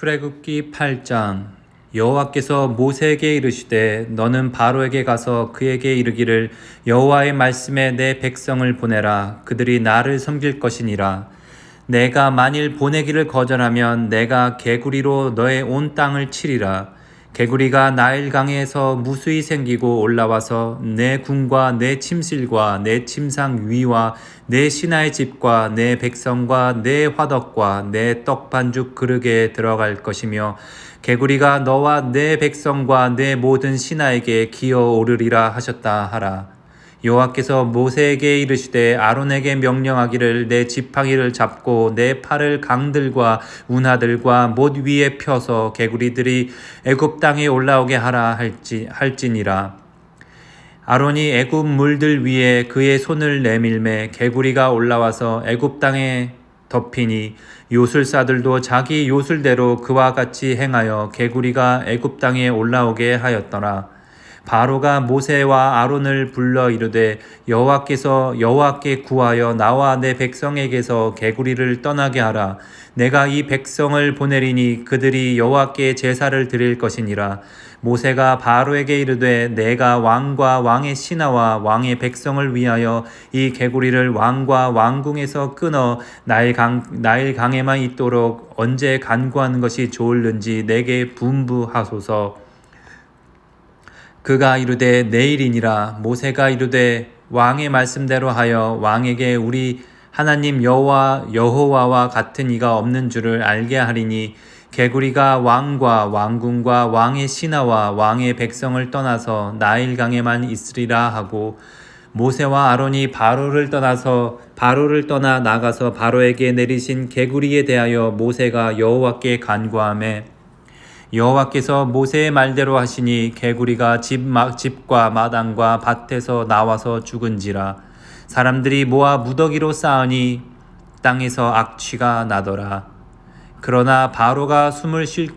출애굽기 8장. 여호와께서 모세에게 이르시되 너는 바로에게 가서 그에게 이르기를 여호와의 말씀에 내 백성을 보내라. 그들이 나를 섬길 것이니라. 내가 만일 보내기를 거절하면 내가 개구리로 너의 온 땅을 치리라 개구리가 나일강에서 무수히 생기고 올라와서 내 궁과 내 침실과 내 침상 위와 내 신하의 집과 내 백성과 내 화덕과 내 떡 반죽 그릇에 들어갈 것이며 개구리가 너와 내 백성과 내 모든 신하에게 기어 오르리라 하셨다 하라. 여호와께서 모세에게 이르시되 아론에게 명령하기를 내 지팡이를 잡고 내 팔을 강들과 운하들과 못 위에 펴서 개구리들이 애굽 땅에 올라오게 하라 할지 할지니라. 아론이 애굽 물들 위에 그의 손을 내밀매 개구리가 올라와서 애굽 땅에 덮이니 요술사들도 자기 요술대로 그와 같이 행하여 개구리가 애굽 땅에 올라오게 하였더라 바로가 모세와 아론을 불러 이르되 여호와께서 여호와께 구하여 나와 내 백성에게서 개구리를 떠나게 하라. 내가 이 백성을 보내리니 그들이 여호와께 제사를 드릴 것이니라. 모세가 바로에게 이르되 내가 왕과 왕의 신하와 왕의 백성을 위하여 이 개구리를 왕과 왕궁에서 끊어 나일 강 나일 강에만 있도록 언제 간구하는 것이 좋을는지 내게 분부하소서 그가 이르되 내일이니라. 모세가 이르되 왕의 말씀대로 하여 왕에게 우리 하나님 여호와 여호와와 같은 이가 없는 줄을 알게 하리니 개구리가 왕과 왕궁과 왕의 신하와 왕의 백성을 떠나서 나일강에만 있으리라 하고 모세와 아론이 바로를 떠나서 바로를 떠나 나가서 바로에게 내리신 개구리에 대하여 모세가 여호와께 간구하매 여호와께서 모세의 말대로 하시니 개구리가 집, 집과 마당과 밭에서 나와서 죽은지라 사람들이 모아 무더기로 쌓으니 땅에서 악취가 나더라. 그러나 바로가 숨을 쉴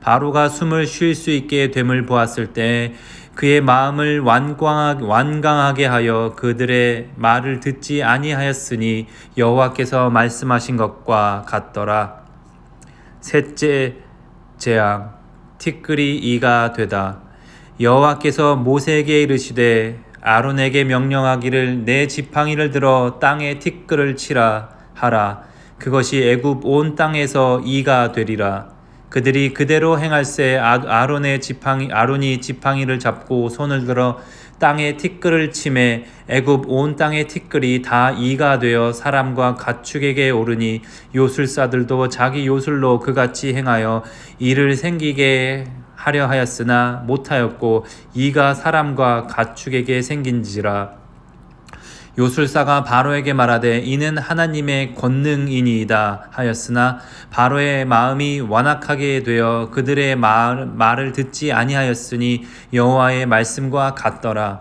바로가 숨을 쉴 수 있게 됨을 보았을 때 그의 마음을 완강하게 하여 그들의 말을 듣지 아니하였으니 여호와께서 말씀하신 것과 같더라. 셋째 재앙 티끌이 이가 되다. 여호와께서 모세에게 이르시되 아론에게 명령하기를 내 지팡이를 들어 땅에 티끌을 치라 하라. 그것이 애굽 온 땅에서 이가 되리라. 그들이 그대로 행할세 아, 아론의 지팡이 아론이 지팡이를 잡고 손을 들어 땅에 티끌을 침해 애굽 온 땅의 티끌이 다 이가 되어 사람과 가축에게 오르니 요술사들도 자기 요술로 그같이 행하여 이를 생기게 하려 하였으나 못하였고 이가 사람과 가축에게 생긴지라 요술사가 바로에게 말하되 이는 하나님의 권능이니이다 하였으나 바로의 마음이 완악하게 되어 그들의 말, 말을 듣지 아니하였으니 여호와의 말씀과 같더라.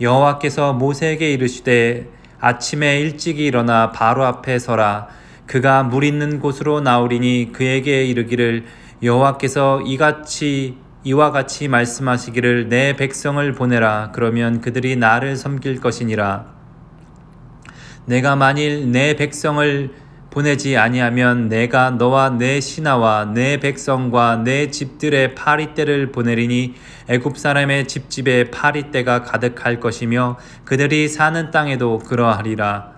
여호와께서 모세에게 이르시되 아침에 일찍이 일어나 바로 앞에 서라. 그가 물 있는 곳으로 나오리니 그에게 이르기를 여호와께서 이같이 이와 같이 말씀하시기를 내 백성을 보내라. 그러면 그들이 나를 섬길 것이니라 내가 만일 내 백성을 보내지 아니하면 내가 너와 내 신하와 내 백성과 내 집들의 파리떼를 보내리니 애굽 사람의 집집에 파리떼가 가득할 것이며 그들이 사는 땅에도 그러하리라.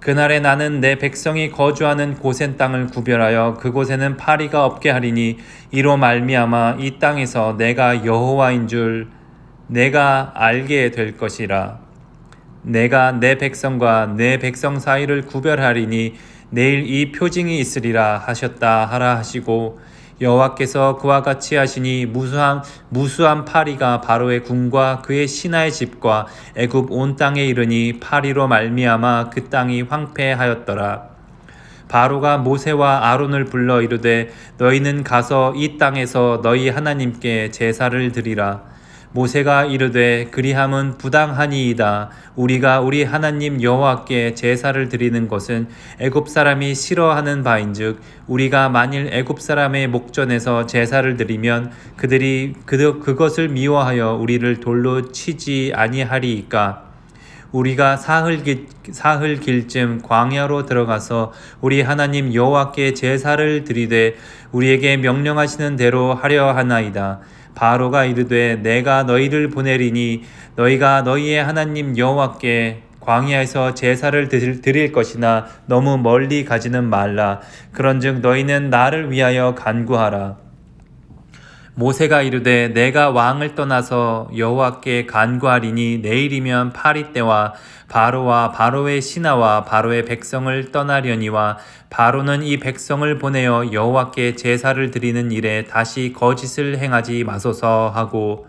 그날에 나는 내 백성이 거주하는 고센 땅을 구별하여 그곳에는 파리가 없게 하리니 이로 말미암아 이 땅에서 내가 여호와인 줄 내가 알게 될 것이라. 내가 내 백성과 내 백성 사이를 구별하리니 내일 이 표징이 있으리라 하셨다 하라 하시고 여호와께서 그와 같이 하시니 무수한 무수한 파리가 바로의 궁과 그의 신하의 집과 애굽 온 땅에 이르니 파리로 말미암아 그 땅이 황폐하였더라. 바로가 모세와 아론을 불러 이르되 너희는 가서 이 땅에서 너희 하나님께 제사를 드리라. 모세가 이르되 그리함은 부당하니이다. 우리가 우리 하나님 여호와께 제사를 드리는 것은 애굽 사람이 싫어하는 바인즉 우리가 만일 애굽 사람의 목전에서 제사를 드리면 그들이 그, 그것을 미워하여 우리를 돌로 치지 아니하리이까. 우리가 사흘 길, 사흘 길쯤 광야로 들어가서 우리 하나님 여호와께 제사를 드리되 우리에게 명령하시는 대로 하려 하나이다. 바로가 이르되 내가 너희를 보내리니 너희가 너희의 하나님 여호와께 광야에서 제사를 드릴, 것이나 너무 멀리 가지는 말라. 그런즉 너희는 나를 위하여 간구하라. 모세가 이르되 내가 왕을 떠나서 여호와께 간구하리니 내일이면 파리 때와 바로와 바로의 신하와 바로의 백성을 떠나려니와 바로는 이 백성을 보내어 여호와께 제사를 드리는 일에 다시 거짓을 행하지 마소서 하고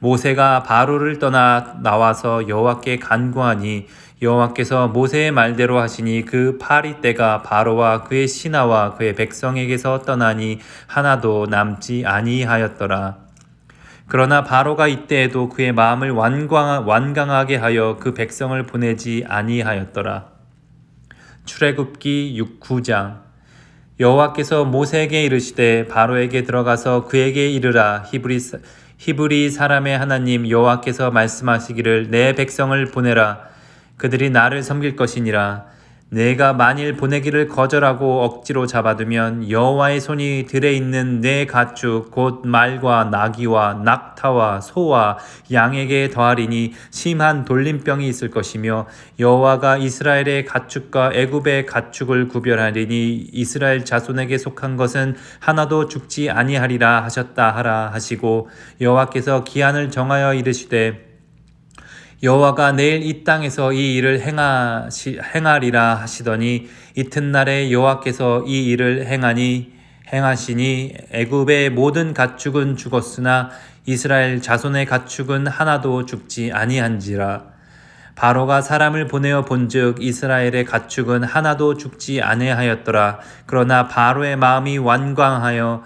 모세가 바로를 떠나 나와서 여호와께 간구하니 여호와께서 모세의 말대로 하시니 그 파리 때가 바로와 그의 신하와 그의 백성에게서 떠나니 하나도 남지 아니하였더라. 그러나 바로가 이때에도 그의 마음을 완강, 완강하 게 하여 그 백성을 보내지 아니하였더라. 출애굽기 6, 9장 여호와께서 모세에게 이르시되 바로에게 들어가서 그에게 이르라 히브리 히브리 사람의 하나님 여호와께서 말씀하시기를 내 백성을 보내라 그들이 나를 섬길 것이니라. 내가 만일 보내기를 거절하고 억지로 잡아두면 여호와의 손이 들에 있는 내 가축 곧 말과 나귀와 낙타와 소와 양에게 더하리니 심한 돌림병이 있을 것이며 여호와가 이스라엘의 가축과 애굽의 가축을 구별하리니 이스라엘 자손에게 속한 것은 하나도 죽지 아니하리라 하셨다 하라 하시고 여호와께서 기한을 정하여 이르시되 여호와가 내일 이 땅에서 이 일을 행하시, 행하리라 하시더니 이튿날에 여호와께서 이 일을 행하니 행하시니 애굽의 모든 가축은 죽었으나 이스라엘 자손의 가축은 하나도 죽지 아니한지라. 바로가 사람을 보내어 본즉 이스라엘의 가축은 하나도 죽지 아니하였더라. 그러나 바로의 마음이 완강하여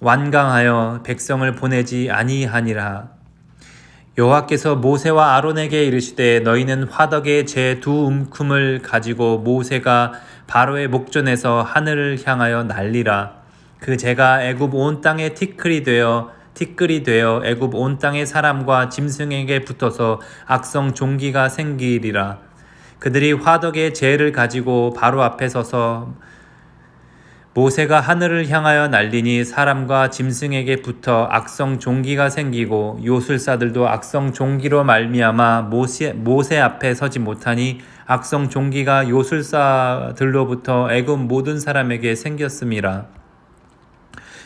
완강하여 백성을 보내지 아니하니라 여호와께서 모세와 아론에게 이르시되 너희는 화덕에 제두 움큼을 가지고 모세가 바로의 목전에서 하늘을 향하여 날리라. 그 제가 애굽 온 땅에 티끌이 되어 티끌이 되어 애굽 온 땅의 사람과 짐승에게 붙어서 악성 종기가 생기리라. 그들이 화덕의 재를 가지고 바로 앞에 서서 모세가 하늘을 향하여 날리니 사람과 짐승에게 붙어 악성 종기가 생기고 요술사들도 악성 종기로 말미암아 모세, 모세 앞에 서지 못하니 악성 종기가 요술사들로부터 애굽 모든 사람에게 생겼음이라.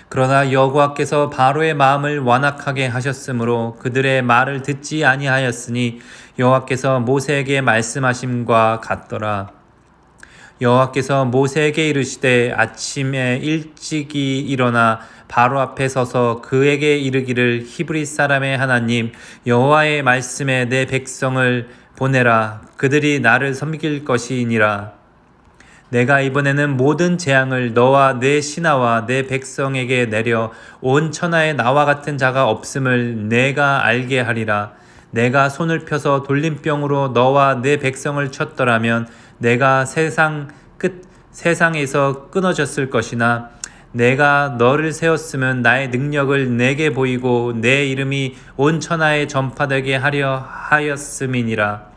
그러나 여호와께서 바로의 마음을 완악하게 하셨으므로 그들의 말을 듣지 아니하였으니 여호와께서 모세에게 말씀하심과 같더라. 여호와께서 모세에게 이르시되 아침에 일찍이 일어나 바로 앞에 서서 그에게 이르기를 히브리 사람의 하나님 여호와의 말씀에 내 백성을 보내라. 그들이 나를 섬길 것이니라. 내가 이번에는 모든 재앙을 너와 내 신하와 내 백성에게 내려 온 천하에 나와 같은 자가 없음을 내가 알게 하리라. 내가 손을 펴서 돌림병으로 너와 내 백성을 쳤더라면 내가 세상 끝 세상에서 끊어졌을 것이나 내가 너를 세웠으면 나의 능력을 내게 보이고 내 이름이 온 천하에 전파되게 하려 하였음이니라.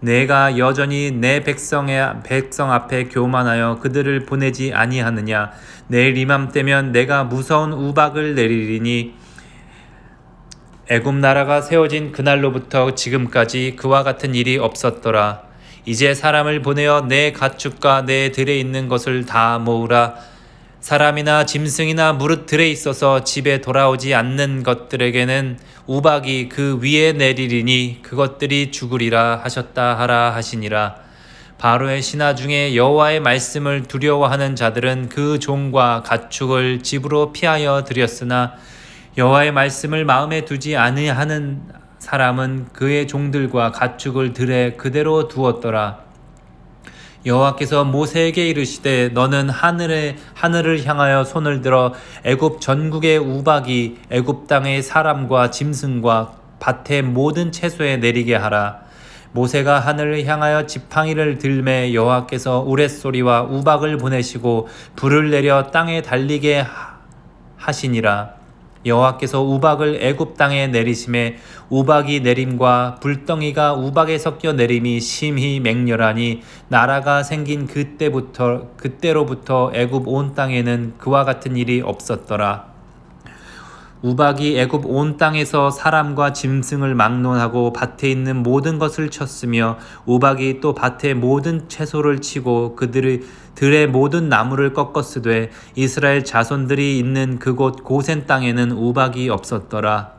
내가 여전히 내 백성의 백성 앞에 교만하여 그들을 보내지 아니하느냐. 내일 이맘때면 내가 무서운 우박을 내리리니 애굽 나라가 세워진 그날로부터 지금까지 그와 같은 일이 없었더라. 이제 사람을 보내어 내 가축과 내 들에 있는 것을 다 모으라. 사람이나 짐승이나 무릇 들에 있어서 집에 돌아오지 않는 것들에게는 우박이 그 위에 내리리니 그것들이 죽으리라 하셨다 하라 하시니라. 바로의 신하 중에 여호와의 말씀을 두려워하는 자들은 그 종과 가축을 집으로 피하여 들였으나 여호와의 말씀을 마음에 두지 아니하는 사람은 그의 종들과 가축을 들에 그대로 두었더라. 여호와께서 모세에게 이르시되 너는 하늘에 하늘을 향하여 손을 들어 애굽 전국의 우박이 애굽 땅의 사람과 짐승과 밭의 모든 채소에 내리게 하라. 모세가 하늘을 향하여 지팡이를 들매 여호와께서 우레소리와 우박을 보내시고 불을 내려 땅에 달리게 하시니라. 여호와께서 우박을 애굽 땅에 내리심에 우박이 내림과 불덩이가 우박에 섞여 내림이 심히 맹렬하니 나라가 생긴 그때부터 그때로부터 애굽 온 땅에는 그와 같은 일이 없었더라. 우박이 애굽 온 땅에서 사람과 짐승을 막론하고 밭에 있는 모든 것을 쳤으며 우박이 또 밭의 모든 채소를 치고 그들의 들의 모든 나무를 꺾었으되 이스라엘 자손들이 있는 그곳 고센 땅에는 우박이 없었더라.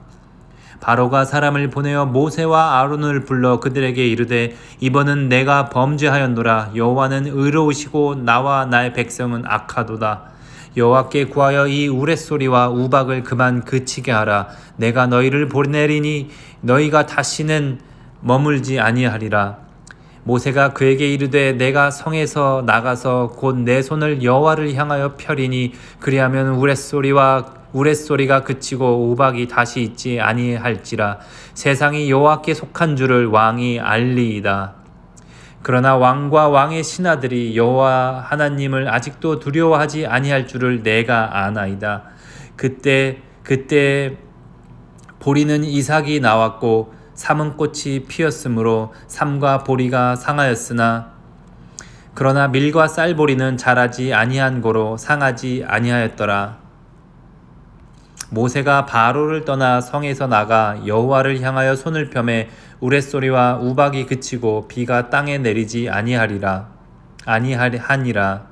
바로가 사람을 보내어 모세와 아론을 불러 그들에게 이르되 이번은 내가 범죄하였노라 여호와는 의로우시고 나와 나의 백성은 악하도다. 여호와께 구하여 이 우레소리와 우박을 그만 그치게 하라. 내가 너희를 보내리니 너희가 다시는 머물지 아니하리라. 모세가 그에게 이르되 내가 성에서 나가서 곧 내 손을 여호와를 향하여 펴리니 그리하면 우레소리와 우레소리가 그치고 우박이 다시 있지 아니할지라 세상이 여호와께 속한 줄을 왕이 알리이다. 그러나 왕과 왕의 신하들이 여호와 하나님을 아직도 두려워하지 아니할 줄을 내가 아나이다. 그때 그때 보리는 이삭이 나왔고 삼은 꽃이 피었으므로 삼과 보리가 상하였으나 그러나 밀과 쌀보리는 자라지 아니한 고로 상하지 아니하였더라. 모세가 바로를 떠나 성에서 나가 여호와를 향하여 손을 펴매 우레소리와 우박이 그치고 비가 땅에 내리지 아니하리라 아니하니라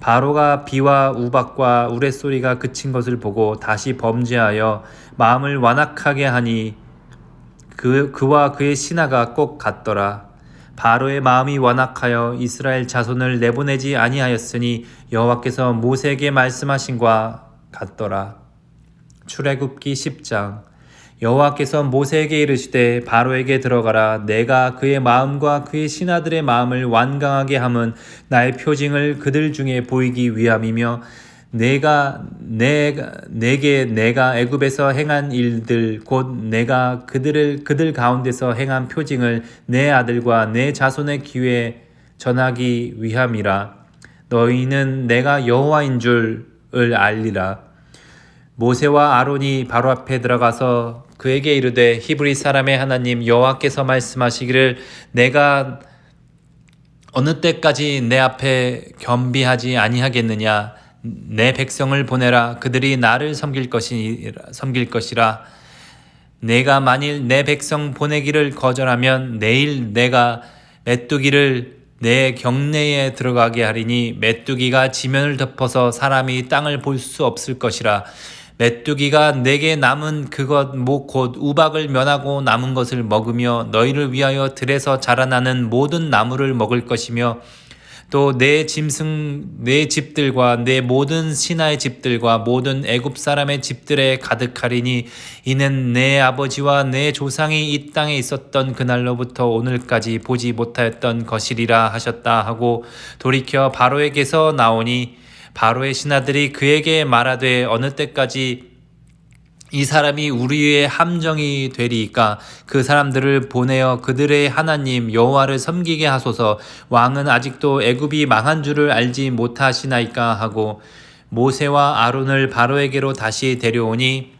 바로가 비와 우박과 우레소리가 그친 것을 보고 다시 범죄하여 마음을 완악하게 하니 그 그와 그의 신하가 꼭 같더라. 바로의 마음이 완악하여 이스라엘 자손을 내보내지 아니하였으니 여호와께서 모세에게 말씀하신과 같더라. 출애굽기 10장. 여호와께서 모세에게 이르시되 바로에게 들어가라. 내가 그의 마음과 그의 신하들의 마음을 완강하게 함은 나의 표징을 그들 중에 보이기 위함이며 내가 내가 내게 내가 애굽에서 행한 일들 곧 내가 그들을 그들 가운데서 행한 표징을 내 아들과 내 자손의 귀에 전하기 위함이라. 너희는 내가 여호와인 줄을 알리라. 모세와 아론이 바로 앞에 들어가서 그에게 이르되 히브리 사람의 하나님 여호와께서 말씀하시기를 내가 어느 때까지 내 앞에 겸비하지 아니하겠느냐 내 백성을 보내라. 그들이 나를 섬길 것이라 섬길 것이라. 내가 만일 내 백성 보내기를 거절하면 내일 내가 메뚜기를 내 경내에 들어가게 하리니 메뚜기가 지면을 덮어서 사람이 땅을 볼 수 없을 것이라. 메뚜기가 내게 남은 그것 곧 우박을 면하고 남은 것을 먹으며 너희를 위하여 들에서 자라나는 모든 나무를 먹을 것이며 또 내 짐승 내 집들과 내 모든 신하의 집들과 모든 애굽 사람의 집들에 가득하리니 이는 내 아버지와 내 조상이 이 땅에 있었던 그날로부터 오늘까지 보지 못하였던 것이리라 하셨다 하고 돌이켜 바로에게서 나오니 바로의 신하들이 그에게 말하되 어느 때까지 이 사람이 우리의 함정이 되리이까 그 사람들을 보내어 그들의 하나님 여호와를 섬기게 하소서. 왕은 아직도 애굽이 망한 줄을 알지 못하시나이까 하고 모세와 아론을 바로에게로 다시 데려오니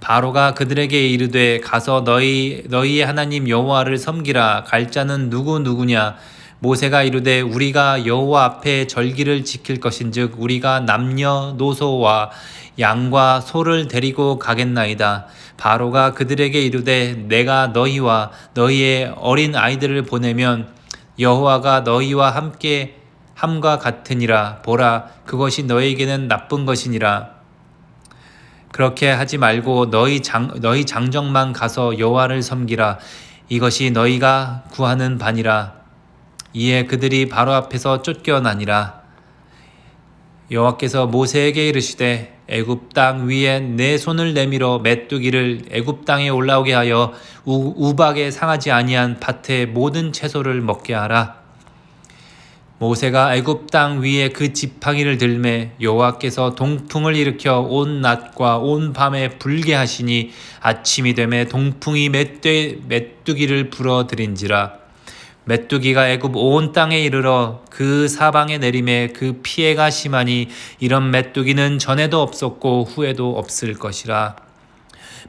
바로가 그들에게 이르되 가서 너희 너희의 하나님 여호와를 섬기라. 갈 자는 누구 누구냐 모세가 이르되 우리가 여호와 앞에 절기를 지킬 것인즉 우리가 남녀 노소와 양과 소를 데리고 가겠나이다. 바로가 그들에게 이르되 내가 너희와 너희의 어린 아이들을 보내면 여호와가 너희와 함께 함과 같으니라. 보라 그것이 너희에게는 나쁜 것이니라. 그렇게 하지 말고 너희 장 너희 장정만 가서 여호와를 섬기라. 이것이 너희가 구하는 바니라 이에 그들이 바로 앞에서 쫓겨나니라 여호와께서 모세에게 이르시되 애굽 땅 위에 내 손을 내밀어 메뚜기를 애굽 땅에 올라오게 하여 우, 우박에 상하지 아니한 밭의 모든 채소를 먹게 하라. 모세가 애굽 땅 위에 그 지팡이를 들매 여호와께서 동풍을 일으켜 온 낮과 온 밤에 불게 하시니 아침이 되매 동풍이 메뚜, 메뚜기를 불어들인지라 메뚜기가 애굽 온 땅에 이르러 그 사방에 내림에 그 피해가 심하니 이런 메뚜기는 전에도 없었고 후에도 없을 것이라.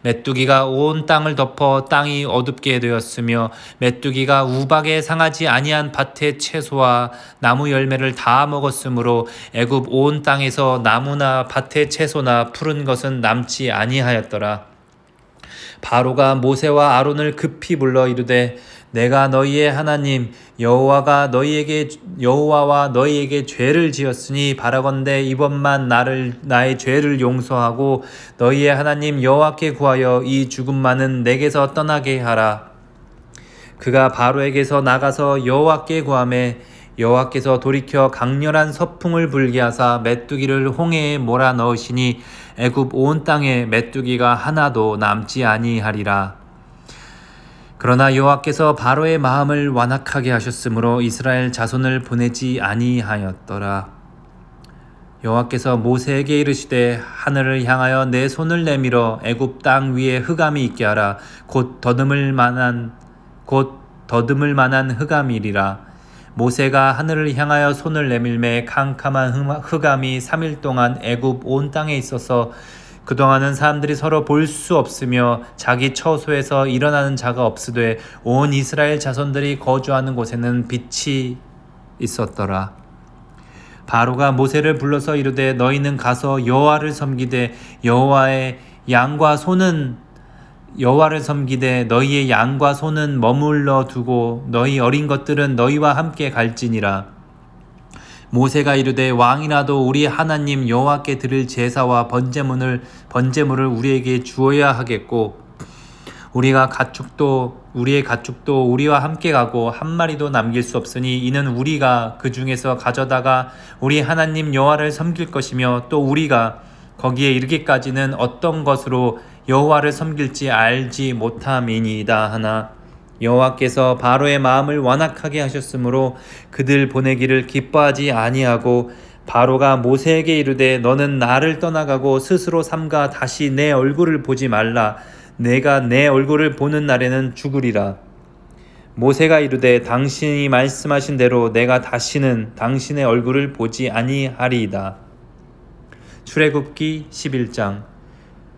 메뚜기가 온 땅을 덮어 땅이 어둡게 되었으며 메뚜기가 우박에 상하지 아니한 밭의 채소와 나무 열매를 다 먹었으므로 애굽 온 땅에서 나무나 밭의 채소나 푸른 것은 남지 아니하였더라. 바로가 모세와 아론을 급히 불러 이르되 내가 너희의 하나님 여호와가 너희에게 여호와와 너희에게 죄를 지었으니 바라건대 이번만 나를 나의 죄를 용서하고 너희의 하나님 여호와께 구하여 이 죽음만은 내게서 떠나게 하라. 그가 바로에게서 나가서 여호와께 구하매 여호와께서 돌이켜 강렬한 서풍을 불게 하사 메뚜기를 홍해에 몰아 넣으시니 애굽 온 땅에 메뚜기가 하나도 남지 아니하리라. 그러나 여호와께서 바로의 마음을 완악하게 하셨으므로 이스라엘 자손을 보내지 아니하였더라. 여호와께서 모세에게 이르시되 하늘을 향하여 내 손을 내밀어 애굽 땅 위에 흑암이 있게 하라 곧 더듬을 만한 곧 더듬을 만한 흑암이리라 모세가 하늘을 향하여 손을 내밀매 캄캄한 흑암이 3일 동안 애굽 온 땅에 있어서 그동안은 사람들이 서로 볼 수 없으며 자기 처소에서 일어나는 자가 없으되 온 이스라엘 자손들이 거주하는 곳에는 빛이 있었더라. 바로가 모세를 불러서 이르되 너희는 가서 여호와를 섬기되 여호와의 양과 소는 여호와를 섬기되 너희의 양과 소는 머물러 두고 너희 어린 것들은 너희와 함께 갈지니라. 모세가 이르되 왕이라도 우리 하나님 여호와께 드릴 제사와 번제물을 번제물을 우리에게 주어야 하겠고 우리가 가축도 우리의 가축도 우리와 함께 가고 한 마리도 남길 수 없으니 이는 우리가 그 중에서 가져다가 우리 하나님 여호와를 섬길 것이며 또 우리가 거기에 이르기까지는 어떤 것으로 여호와를 섬길지 알지 못함이니이다 하나 여호와께서 바로의 마음을 완악하게 하셨으므로 그들 보내기를 기뻐하지 아니하고 바로가 모세에게 이르되 너는 나를 떠나가고 스스로 삼가 다시 내 얼굴을 보지 말라. 내가 내 얼굴을 보는 날에는 죽으리라. 모세가 이르되 당신이 말씀하신 대로 내가 다시는 당신의 얼굴을 보지 아니하리이다. 출애굽기 11장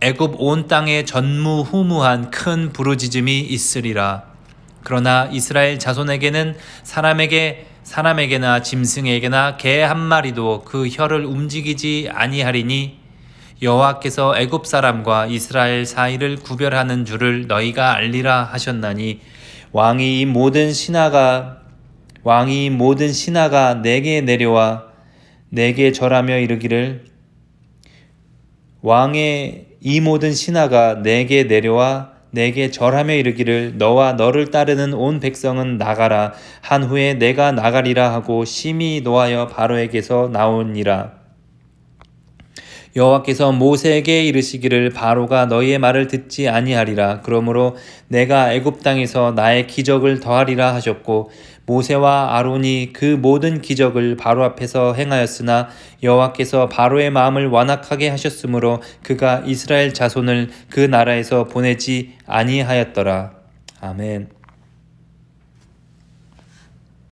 애굽 온 땅에 전무후무한 큰 부르짖음이 있으리라. 그러나 이스라엘 자손에게는 사람에게 사람에게나 짐승에게나 개 한 마리도 그 혀를 움직이지 아니하리니 여호와께서 애굽 사람과 이스라엘 사이를 구별하는 줄을 너희가 알리라 하셨나니 왕이 이 모든 신하가 왕이 모든 신하가 내게 내려와 내게 절하며 이르기를 왕의 이 모든 신하가 내게 내려와 내게 절하며 이르기를 너와 너를 따르는 온 백성은 나가라. 한 후에 내가 나가리라 하고 심히 노하여 바로에게서 나오니라. 여호와께서 모세에게 이르시기를 바로가 너희의 말을 듣지 아니하리라. 그러므로 내가 애굽 땅에서 나의 기적을 더하리라 하셨고 모세와 아론이 그 모든 기적을 바로 앞에서 행하였으나 여호와께서 바로의 마음을 완악하게 하셨으므로 그가 이스라엘 자손을 그 나라에서 보내지 아니하였더라. 아멘.